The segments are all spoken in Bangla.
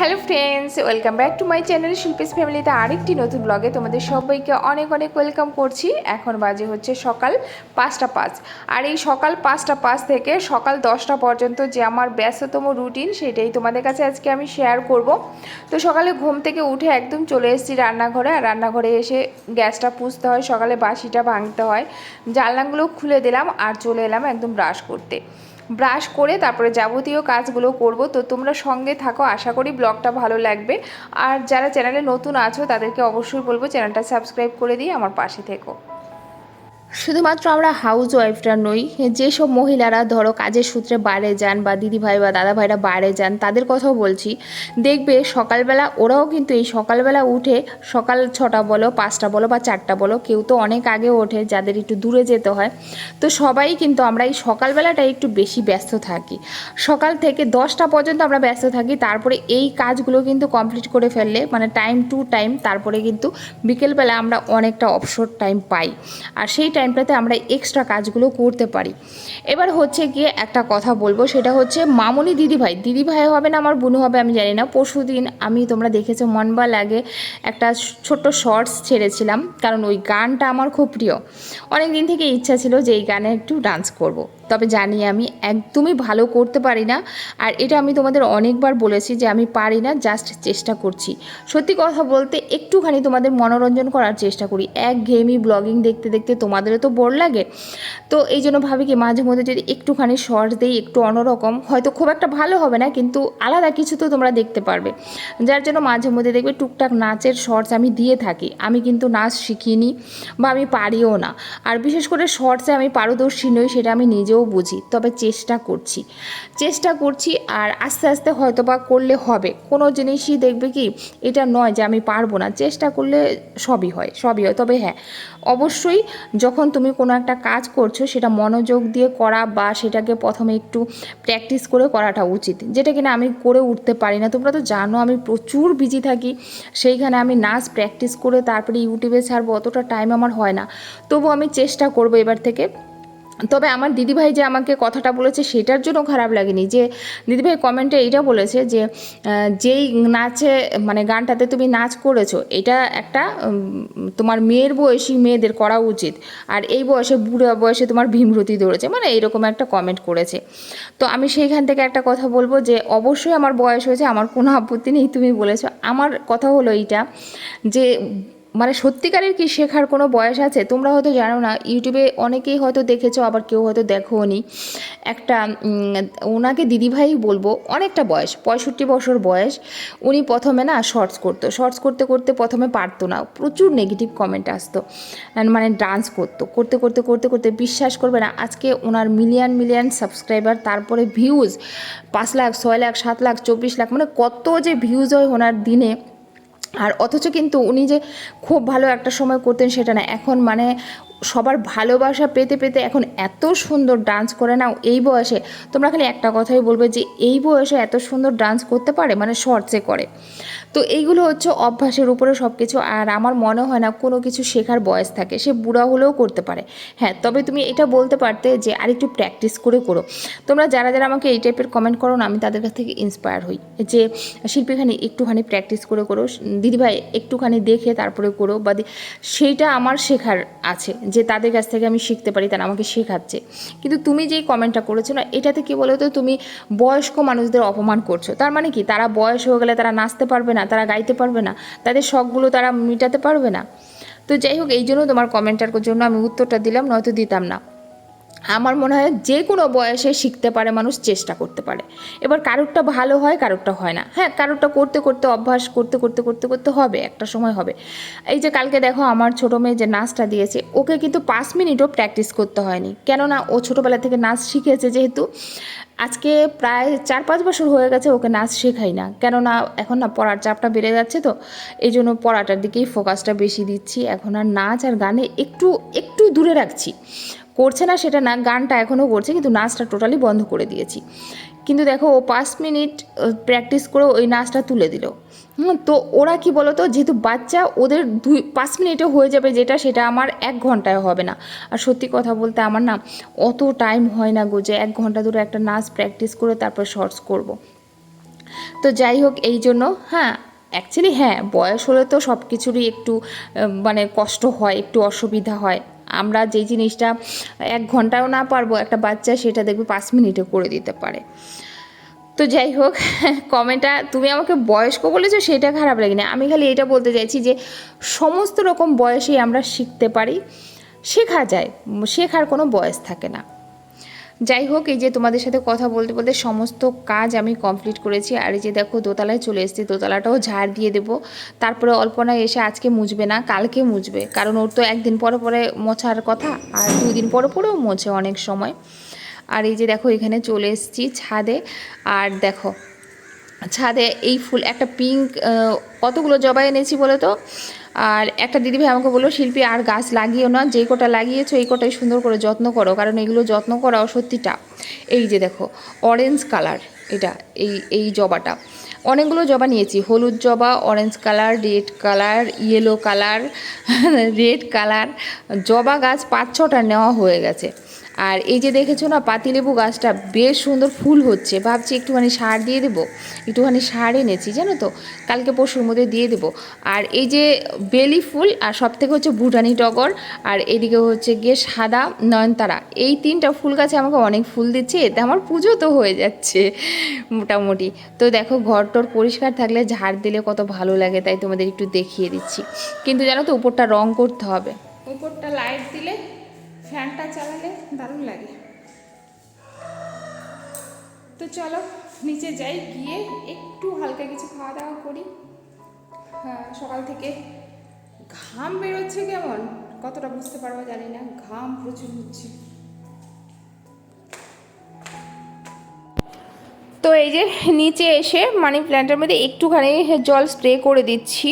Hello friends welcome back to my channel Shilpi's ফ্যামিলিতে আরেকটি নতুন ব্লগে তোমাদের সবাইকে অনেক অনেক ওয়েলকাম করছি। এখন বাজে হচ্ছে সকাল পাঁচটা পাঁচ। আর এই সকাল পাঁচটা পাঁচ থেকে সকাল দশটা পর্যন্ত যে আমার ব্যস্ততম রুটিন সেটাই তোমাদের কাছে আজকে আমি শেয়ার করব। তো সকালে ঘুম থেকে উঠে একদম চলে এসেছি রান্নাঘরে, আর রান্নাঘরে এসে গ্যাসটা পুষতে হয়, সকালে বাসিটা ভাঙতে হয়। জানলাগুলো খুলে দিলাম, আর চলে এলাম একদম ব্রাশ করতে। ব্রাশ করে তারপরে যাবতীয় কাজগুলো করব। তো তোমরা সঙ্গে থাকো, আশা করি ব্লগটা ভালো লাগবে। আর যারা চ্যানেলে নতুন আছো, তাদেরকে অবশ্যই বলব চ্যানেলটা সাবস্ক্রাইব করে দিয়ে আমার পাশে থেকো। শুধুমাত্র আমরা হাউস ওয়াইফরা নই, যেসব মহিলারা ধরো কাজের সূত্রে বাইরে যান বা দিদি ভাই বা দাদা ভাইরা বাইরে যান, তাদের কথাও বলছি। দেখবে সকালবেলা ওরাও কিন্তু এই সকালবেলা উঠে সকাল ছটা বলো, পাঁচটা বলো বা চারটা বলো, কেউ তো অনেক আগে ওঠে যাদের একটু দূরে যেতে হয়। তো সবাই কিন্তু আমরা এই সকালবেলাটা একটু বেশি ব্যস্ত থাকি। সকাল থেকে দশটা পর্যন্ত আমরা ব্যস্ত থাকি, তারপরে এই কাজগুলো কিন্তু কমপ্লিট করে ফেললে মানে টাইম টু টাইম তারপরে কিন্তু বিকেলবেলা আমরা অনেকটা অবসর টাইম পাই। আর সেই টাইমটাতে আমরা এক্সট্রা কাজগুলো করতে পারি। এবার হচ্ছে গিয়ে একটা কথা বলব, সেটা হচ্ছে মামনি দিদিভাই। দিদিভাই হবে না, আমার বুনু হবে, আমি জানি না। পরশু দিন আমি, তোমরা দেখেছ, মনবা লাগে একটা ছোট্ট শর্টস ছেড়েছিলাম, কারণ ওই গানটা আমার খুব প্রিয়। অনেক দিন থেকে ইচ্ছা ছিল যে এই গানে একটু ডান্স করব। তবে জানি আমি একদমই ভালো করতে পারি না। আর এটা আমি তোমাদের অনেকবার বলেছি যে আমি পারি না জাস্ট চেষ্টা করছি। সত্যি কথা বলতে একটুখানি তোমাদের মনোরঞ্জন করার চেষ্টা করি। এক গেমই ব্লগিং দেখতে দেখতে তোমাদেরও তো বোর লাগে। তো এই জন্য ভাবি কি মাঝে মধ্যে যদি একটুখানি শর্টস দিই, একটু অন্যরকম, হয়তো খুব একটা ভালো হবে না, কিন্তু আলাদা কিছু তো তোমরা দেখতে পারবে। যার জন্য মাঝে মধ্যে দেখবে টুকটাক নাচের শর্টস আমি দিয়ে থাকি। আমি কিন্তু নাচ শিখিনি বা আমি পারিও না। আর বিশেষ করে শর্টসে আমি পারদর্শী নই, সেটা আমি নিজেও বুঝি, তবে চেষ্টা করছি। চেষ্টা করছি আর আস্তে আস্তে হয়তো বা করলে হবে। কোনো জিনিসই দেখবে কি, এটা নয় যে আমি পারব না। চেষ্টা করলে সবই হয় সবই হয়। তবে হ্যাঁ অবশ্যই যখন তুমি কোনো একটা কাজ করছ, সেটা মনোযোগ দিয়ে করা বা সেটাকে প্রথমে একটু প্র্যাকটিস করে করাটা উচিত। যেটা কিনা আমি করে উঠতে পারি না। তোমরা তো জানো আমি প্রচুর বিজি থাকি। সেইখানে আমি নাচ প্র্যাকটিস করে তারপরে ইউটিউবে ছাড়বো, অতটা টাইম আমার হয় না। তবু আমি চেষ্টা করব এবার থেকে তবে আমার দিদিভাই যে আমাকে কথাটা বলেছে সেটার জন্য খারাপ লাগেনি। যে দিদিভাই কমেন্টে এইটা বলেছে যে যেই নাচে মানে গানটাতে তুমি নাচ করেছ, এটা একটা তোমার মেয়ের বয়সী মেয়েদের করা উচিত। আর এই বয়সে, বুড়ো বয়সে তোমার ভীমরতি ধরেছে মানে এইরকম একটা কমেন্ট করেছে। তো আমি সেইখান থেকে একটা কথা বলব যে, অবশ্যই আমার বয়স হয়েছে, আমার কোনো আপত্তি নেই, তুমি বলেছ। আমার কথা হলো এইটা যে মানে সত্যিকারের কি শেখার কোনো বয়স আছে? তোমরা হয়তো জানো না, ইউটিউবে অনেকেই হয়তো দেখেছ, আবার কেউ হয়তো দেখোও নি একটা ওনাকে দিদিভাই বলব, অনেকটা বয়স, পঁয়ষট্টি বছর বয়স, উনি প্রথমে না শর্টস করতো। শর্টস করতে করতে প্রথমে পারতো না, প্রচুর নেগেটিভ কমেন্ট আসতো। মানে ডান্স করতো, করতে করতে করতে করতে বিশ্বাস করবে না, আজকে ওনার মিলিয়ন মিলিয়ন সাবস্ক্রাইবার তারপরে ভিউজ পাঁচ লাখ, ছয় লাখ, সাত লাখ, চব্বিশ লাখ মানে কত যে ভিউজ হয় ওনার দিনে আর অথচ কিন্তু উনি যে খুব ভালো একটা সময় করতেন সেটা না। এখন মানে সবার ভালোবাসা পেতে পেতে এখন এত সুন্দর ডান্স করে নাও এই বয়সে। তোমরা খালি একটা কথাই বলবে যে এই বয়সে এত সুন্দর ডান্স করতে পারে? মানে শর্টসে করে। তো এইগুলো হচ্ছে অভ্যাসের উপরে সব কিছু আর আমার মনে হয় না কোনো কিছু শেখার বয়স থাকে। সে বুড়া হলেও করতে পারে। হ্যাঁ তবে তুমি এটা বলতে পারতে যে আরেকটু প্র্যাকটিস করে করো। তোমরা যারা যারা আমাকে এই টাইপের কমেন্ট করো না, আমি তাদের কাছ থেকে ইন্সপায়ার হই। যে শিল্পীখানি একটুখানি প্র্যাকটিস করে করো। দিদিভাই একটুখানি দেখে তারপরে করো। বা সেইটা আমার শেখার আছে। যে তাদের কাছ থেকে আমি শিখতে পারি, তারা আমাকে শেখাচ্ছে। কিন্তু তুমি যেই কমেন্টটা করেছ না, এটাতে কী বলো তো তুমি বয়স্ক মানুষদের অপমান করছ। তার মানে কি, তারা বয়স হয়ে গেলে তারা নাচতে পারবে না, তারা গাইতে পারবে না, তাদের শখগুলো তারা মেটাতে পারবে না। তো যাই হোক এই জন্য তোমার কমেন্টটার জন্য আমি উত্তরটা দিলাম, নয়তো দিতাম না। আমার মনে হয় যে কোনো বয়সে শিখতে পারে, মানুষ চেষ্টা করতে পারে। এবার কারোরটা ভালো হয়, কারোরটা হয় না। হ্যাঁ কারোরটা করতে করতে, অভ্যাস করতে করতে করতে করতে হবে, একটা সময় হবে। এই যে কালকে দেখো আমার ছোটো মেয়ে যে নাচটা দিয়েছে, ওকে কিন্তু পাঁচ মিনিটও প্র্যাকটিস করতে হয়নি। কেননা ও ছোটোবেলা থেকে নাচ শিখেছে যেহেতু আজকে প্রায় চার পাঁচ বছর হয়ে গেছে ওকে নাচ শেখাই না। কেননা এখন না পড়ার চাপটা বেড়ে যাচ্ছে তো এই জন্য পড়াটার দিকেই ফোকাসটা বেশি দিচ্ছি। এখন আর নাচ আর গানে একটু একটু দূরে রাখছি। করছে না সেটা না, গানটা এখনও করছে কিন্তু নাচটা টোটালি বন্ধ করে দিয়েছি। কিন্তু দেখো ও পাঁচ মিনিট প্র্যাকটিস করে ওই নাচটা তুলে দিল। হুম, তো ওরা কি বলতো, যেহেতু বাচ্চা, ওদের দুই, পাঁচ মিনিটে হয়ে যাবে যেটা, সেটা আমার এক ঘন্টায় হবে না। আর সত্যি কথা বলতে আমার না অত টাইম হয় না গো যে এক ঘণ্টা ধরে একটা নাচ প্র্যাকটিস করে তারপর শর্টস করব। তো যাই হোক, এই জন্য হ্যাঁ অ্যাকচুয়ালি হ্যাঁ বয়স হলে তো সব কিছুরই একটু মানে কষ্ট হয়, একটু অসুবিধা হয়। আমরা যে জিনিসটা এক ঘন্টাও না পারব, একটা বাচ্চা সেটা দেখবে পাঁচ মিনিটে করে দিতে পারে। তো যাই হোক, কমেন্টটা, তুমি আমাকে বয়স্ক বলেছ, সেটা খারাপ লাগে না আমি খালি এটা বলতে চাইছি যে, সমস্ত রকম বয়সেই আমরা শিখতে পারি, শেখা যায়, শেখার কোনো বয়স থাকে না। যাই হোক, এই যে তোমাদের সাথে কথা বলতে বলতে সমস্ত কাজ আমি কমপ্লিট করেছি। আর এই যে দেখো, দোতলায় চলে এসেছি, দোতলাটাও ঝাড় দিয়ে দেবো। তারপরে অল্পনা এসে আজকে মুছবে না, কালকে মুছবে। কারণ ওর তো একদিন পরে পরে মোছার কথা, আর দুই দিন পরে পরেও মোছে অনেক সময়। আর এই যে দেখো, এখানে চলে এসেছি ছাদে। আর দেখো, ছাদে এই ফুল, একটা পিঙ্ক কতগুলো জবা এনেছি বলে তো? আর একটা দিদিভাই আমাকে বলল, শিল্পী, আর গাছ লাগিও না যেই কটা লাগিয়েছো, এই কটাই সুন্দর করে যত্ন করো, কারণ এগুলো যত্ন করাও সত্যিটা। এই যে দেখো অরেঞ্জ কালার এটা, এই এই জবাটা। অনেকগুলো জবা নিয়েছি, হলুদ জবা orange colour red colour yellow colour red colour জবা গাছ পাঁচ ছটা নেওয়া হয়ে গেছে। আর এই যে দেখেছ না, পাতিলেবু গাছটা বেশ সুন্দর ফুল হচ্ছে। ভাবছি একটুখানি সার দিয়ে দেবো। একটুখানি সার এনেছি, জানো তো? কালকে পরশুর মধ্যে দিয়ে দেবো। আর এই যে বেলি ফুল আর সব থেকে হচ্ছে ভুটানি টগর, আর এদিকে হচ্ছে গিয়ে সাদা নয়নতারা। এই তিনটা ফুল গাছে আমাকে অনেক ফুল দিচ্ছে, এতে আমার পুজো তো হয়ে যাচ্ছে মোটামুটি। তো দেখো ঘর টর পরিষ্কার থাকলে ঝাড় দিলে কত ভালো লাগে, তাই তোমাদের একটু দেখিয়ে দিচ্ছি। কিন্তু জানো তো, উপরটা রং করতে হবে। উপরটা লাইট দিলে ফ্যানটা চালালে দারুণ লাগে। তো চলো, নিচে যাই, গিয়ে একটু হালকা কিছু খাওয়া দাওয়া করি। হ্যাঁ সকাল থেকে ঘাম বেরোচ্ছে কেমন? কতটা বুঝতে পারব জানি না, ঘাম প্রচুর হচ্ছে। এই যে নিচে এসে মানি প্ল্যান্টের মধ্যে একটুখানি জল স্প্রে করে দিচ্ছি।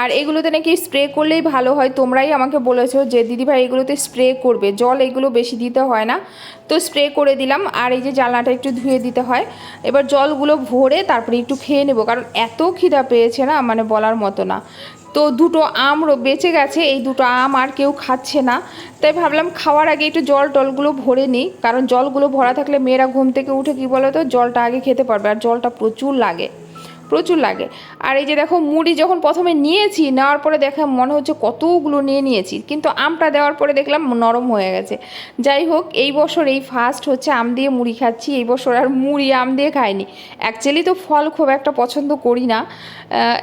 আর এগুলোতে নাকি স্প্রে করলেই ভালো হয়। তোমরাই আমাকে বলেছ যে, দিদিভাই এগুলোতে স্প্রে করবে। জল এগুলো বেশি দিতে হয় না। তো স্প্রে করে দিলাম। আর এই যে জানলাটা একটু ধুয়ে দিতে হয়। এবার জলগুলো ভরে তারপরে একটু খেয়ে নেব। কারণ এত খিদা পেয়েছে না? মানে বলার মতো না। তো দুটো আমরও বেঁচে গেছে, এই দুটো আম আর কেউ খাচ্ছে না। তাই ভাবলাম খাওয়ার আগে একটু জল টলগুলো ভরে নিই, কারণ জলগুলো ভরা থাকলে মেয়েরা ঘুম থেকে উঠে কি বলো তো জলটা আগে খেতে পারবে, আর জলটা প্রচুর লাগে। প্রচুর লাগে। আর এই যে দেখো মুড়ি যখন প্রথমে নিয়েছি, নেওয়ার পরে দেখা মনে হচ্ছে কতগুলো নিয়ে নিয়েছি। কিন্তু আমটা দেওয়ার পরে দেখলাম নরম হয়ে গেছে। যাই হোক, এই বছর এই ফার্স্ট হচ্ছে আম দিয়ে মুড়ি খাচ্ছি, এই বছর আর মুড়ি আম দিয়ে খাইনি। অ্যাকচুয়ালি তো ফল খুব একটা পছন্দ করি না।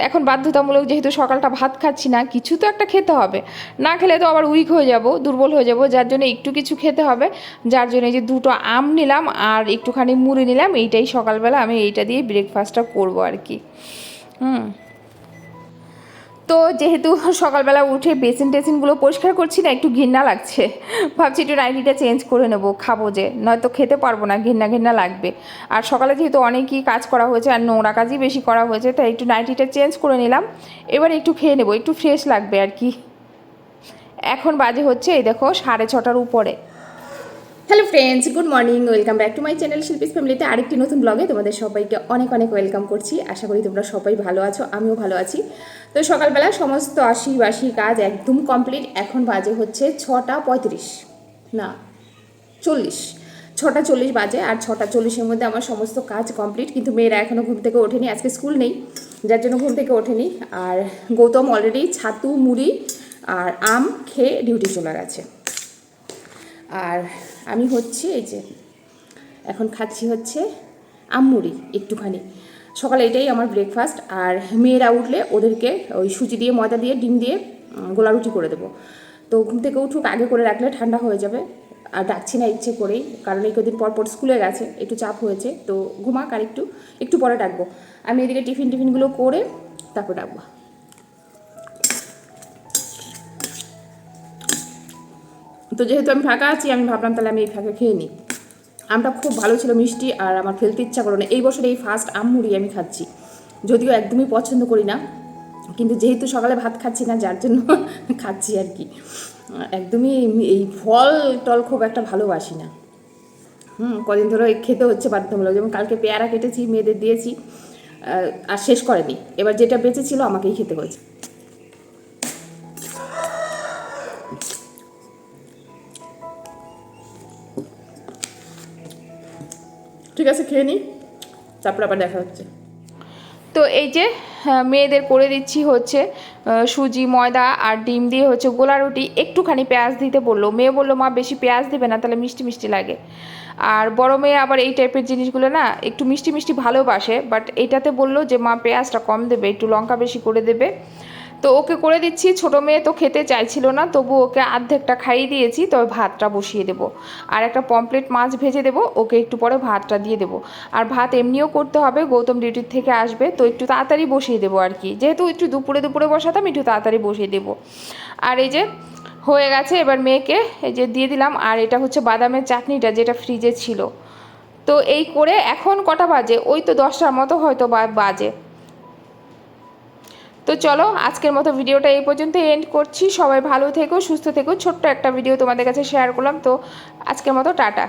এখন বাধ্যতামূলক যেহেতু সকালটা ভাত খাচ্ছি না, কিছু তো একটা খেতে হবে। না খেলে তো আবার উইক হয়ে যাব, দুর্বল হয়ে যাব, যার জন্য একটু কিছু খেতে হবে। যার জন্য এই যে দুটো আম নিলাম আর একটুখানি মুড়ি নিলাম, এইটাই সকালবেলা আমি এইটা দিয়ে ব্রেকফাস্টটা করব আর কি। হুম। তো যেহেতু সকালবেলা উঠে বেসিন টেসিনগুলো পরিষ্কার করছি না, একটু ঘৃণা লাগছে। ভাবছি একটু নাইটিটা চেঞ্জ করে নেব, খাব যে, নয়তো খেতে পারব না, ঘৃণা ঘৃণা লাগবে। আর সকালে যেহেতু অনেকই কাজ করা হয়েছে আর নোংরা কাজই বেশি করা হয়েছে, তাই একটু নাইটিটা চেঞ্জ করে নিলাম। এবার একটু খেয়ে নেব, একটু ফ্রেশ লাগবে আর কি। এখন বাজে হচ্ছে, এই দেখো, সাড়ে ছটার উপরে। Hello friends good morning welcome back to my channel Shilpi's ফ্যামিলিতে আরেকটি নতুন ব্লগে তোমাদের সবাইকে অনেক অনেক ওয়েলকাম করছি। আশা করি তোমরা সবাই ভালো আছো, আমিও ভালো আছি। তো সকালবেলা সমস্ত আশি বাসি কাজ একদম কমপ্লিট এখন বাজে হচ্ছে ছটা পঁয়ত্রিশ। না, চল্লিশ। ছটা চল্লিশ বাজে আর ছটা চল্লিশের মধ্যে আমার সমস্ত কাজ কমপ্লিট কিন্তু মেয়েরা এখনও ঘুম থেকে ওঠেনি, আজকে স্কুল নেই, যার জন্য ঘুম থেকে ওঠেনি। আর গৌতম অলরেডি ছাতু, মুড়ি আর আম খেয়ে ডিউটি চলে গেছে। আর আমি হচ্ছে এই যে, এখন খাচ্ছি হচ্ছে আমমুড়ি একটুখানি। সকালে এটাই আমার ব্রেকফাস্ট আর মেয়েরা উঠলে ওদেরকে ওই সুজি দিয়ে, ময়দা দিয়ে, ডিম দিয়ে গোলা রুটি করে দেবো। তো ঘুম থেকে উঠুক, আগে করে রাখলে ঠান্ডা হয়ে যাবে, আর ডাকছি না ইচ্ছে করেই, কারণ এই কদিন পর পর স্কুলে গেছে, একটু চাপ হয়েছে, তো ঘুমাক আর একটু একটু পরে ডাকবো আমি এদিকে টিফিন টিফিনগুলো করে তারপর ডাকবো তো যেহেতু আমি ফাঁকা আছি, আমি ভাবলাম তাহলে আমি এই ফাঁকা খেয়ে নিই। আমটা খুব ভালো ছিল, মিষ্টি, আর আমার ফেলতে ইচ্ছা করো না। এই বছর এই ফার্স্ট আম মুড়ি আমি খাচ্ছি। যদিও একদমই পছন্দ করি না, কিন্তু যেহেতু সকালে ভাত খাচ্ছি না, যার জন্য খাচ্ছি আর কি। একদমই এই- ফল টল খুব একটা ভালোবাসি না। হুম, কদিন ধরে খেতে হচ্ছে বাধ্যতামূলক। যেমন কালকে পেয়ারা কেটেছি, মেয়েদের দিয়েছি আর শেষ করেনি। এবার যেটা বেঁচে ছিল আমাকেই খেতে হয়েছে। ঠিক আছে, খেয়ে নিই তারপর আবার দেখা হচ্ছে। তো এই যে মেয়েদের করে দিচ্ছি হচ্ছে সুজি, ময়দা আর ডিম দিয়ে হচ্ছে গোলা রুটি, একটুখানি পেঁয়াজ দিতে বলল। মেয়ে বলল, মা, বেশি পেঁয়াজ দেবে না, তাহলে মিষ্টি মিষ্টি লাগে। আর বড় মেয়ে আবার এই টাইপের জিনিসগুলো না, একটু মিষ্টি মিষ্টি ভালোবাসে বাট এটাতে বলল যে, মা, পেঁয়াজটা কম দেবে, একটু লঙ্কা বেশি করে দেবে। তো ওকে করে দিচ্ছি, ছোটো মেয়ে তো খেতে চাইছিল না, তবু ওকে আর্ধেকটা খাইয়ে দিয়েছি, তবে ভাতটা বসিয়ে দেবো। আর একটা পমপ্লেট মাছ ভেজে দেবো, ওকে একটু পরে ভাতটা দিয়ে দেবো। আর ভাত এমনিও করতে হবে, গৌতম ডিউটির থেকে আসবে, তো একটু তাড়াতাড়ি বসিয়ে দেবো আর কি। যেহেতু একটু দুপুরে দুপুরে বসাতাম, একটু তাড়াতাড়ি বসিয়ে দেবো। আর এই যে, হয়ে গেছে এবার মেয়েকে, এই যে দিয়ে দিলাম, আর এটা হচ্ছে বাদামের চাটনিটা, যেটা ফ্রিজে ছিল। তো এই করে এখন কটা বাজে? ওই তো দশটার মতো হয়তো বাজে। তো চলো, আজকের মতো ভিডিওটা এই পর্যন্ত এন্ড করছি। সবাই ভালো থেকো, সুস্থ থেকো। ছোট্ট একটা ভিডিও তোমাদের কাছে শেয়ার করলাম। তো আজকের মতো টাটা।